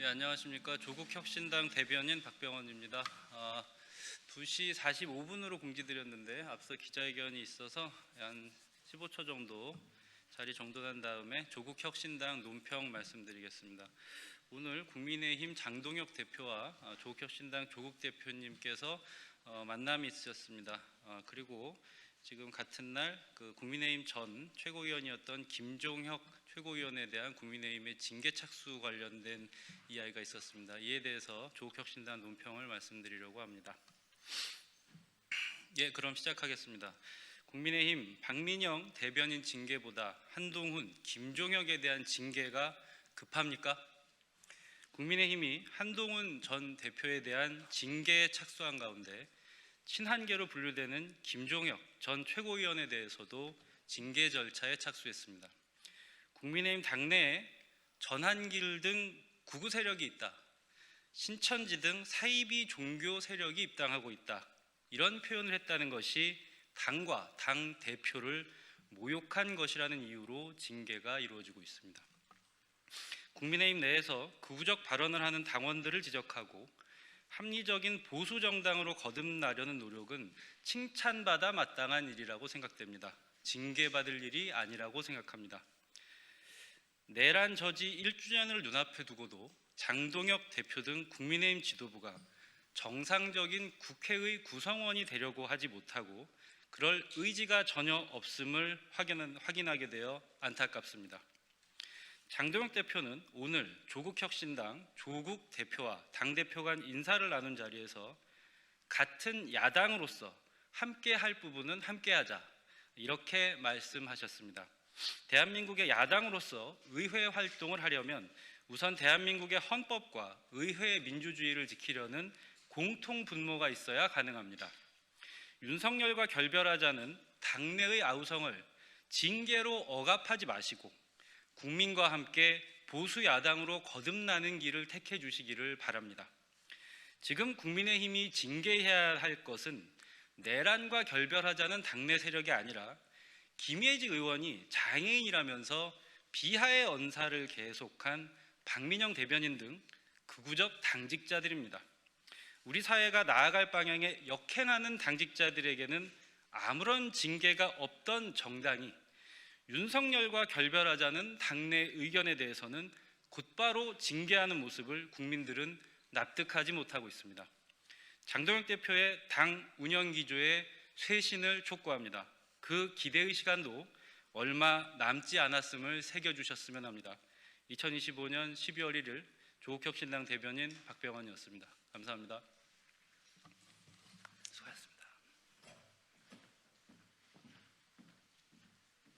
네, 안녕하십니까. 조국혁신당 대변인 박병원입니다. 아, 2시 45분으로 공지드렸는데 앞서 기자회견이 있어서 한 15초 정도 자리 정돈한 다음에 조국혁신당 논평 말씀드리겠습니다. 오늘 국민의힘 장동혁 대표와 아, 조국혁신당 조국 대표님께서 어, 만남이 있으셨습니다. 아, 그리고 지금 같은 날 그 국민의힘 전 최고위원이었던 김종혁 최고위원에 대한 국민의힘의 징계 착수 관련된 이야기가 있었습니다. 이에 대해서 조국혁신당 논평을 말씀드리려고 합니다. 예, 그럼 시작하겠습니다. 국민의힘 박민영 대변인 징계보다 한동훈, 김종혁에 대한 징계가 급합니까? 국민의힘이 한동훈 전 대표에 대한 징계에 착수한 가운데 친한계로 분류되는 김종혁 전 최고위원에 대해서도 징계 절차에 착수했습니다. 국민의힘 당내에 전한길 등 구구 세력이 있다. 신천지 등 사이비 종교 세력이 입당하고 있다. 이런 표현을 했다는 것이 당과 당 대표를 모욕한 것이라는 이유로 징계가 이루어지고 있습니다. 국민의힘 내에서 극우적 발언을 하는 당원들을 지적하고 합리적인 보수 정당으로 거듭나려는 노력은 칭찬받아 마땅한 일이라고 생각됩니다. 징계받을 일이 아니라고 생각합니다. 내란 저지 1주년을 눈앞에 두고도 장동혁 대표 등 국민의힘 지도부가 정상적인 국회의 구성원이 되려고 하지 못하고 그럴 의지가 전혀 없음을 확인, 확인하게 되어 안타깝습니다. 장동혁 대표는 오늘 조국혁신당 조국 대표와 당 대표 간 인사를 나눈 자리에서 같은 야당으로서 함께 할 부분은 함께 하자 이렇게 말씀하셨습니다. 대한민국의 야당으로서 의회 활동을 하려면 우선 대한민국의 헌법과 의회 민주주의를 지키려는 공통 분모가 있어야 가능합니다. 윤석열과 결별하자는 당내의 아우성을 징계로 억압하지 마시고 국민과 함께 보수 야당으로 거듭나는 길을 택해 주시기를 바랍니다. 지금 국민의힘이 징계해야 할 것은 내란과 결별하자는 당내 세력이 아니라 김예지 의원이 장애인이라면서 비하의 언사를 계속한 박민영 대변인 등 극우적 당직자들입니다. 우리 사회가 나아갈 방향에 역행하는 당직자들에게는 아무런 징계가 없던 정당이 윤석열과 결별하자는 당내 의견에 대해서는 곧바로 징계하는 모습을 국민들은 납득하지 못하고 있습니다. 장동혁 대표의 당 운영 기조에 쇄신을 촉구합니다. 그 기대의 시간도 얼마 남지 않았음을 새겨주셨으면 합니다. 2025년 12월 1일 조국혁신당 대변인 박병원이었습니다. 감사합니다.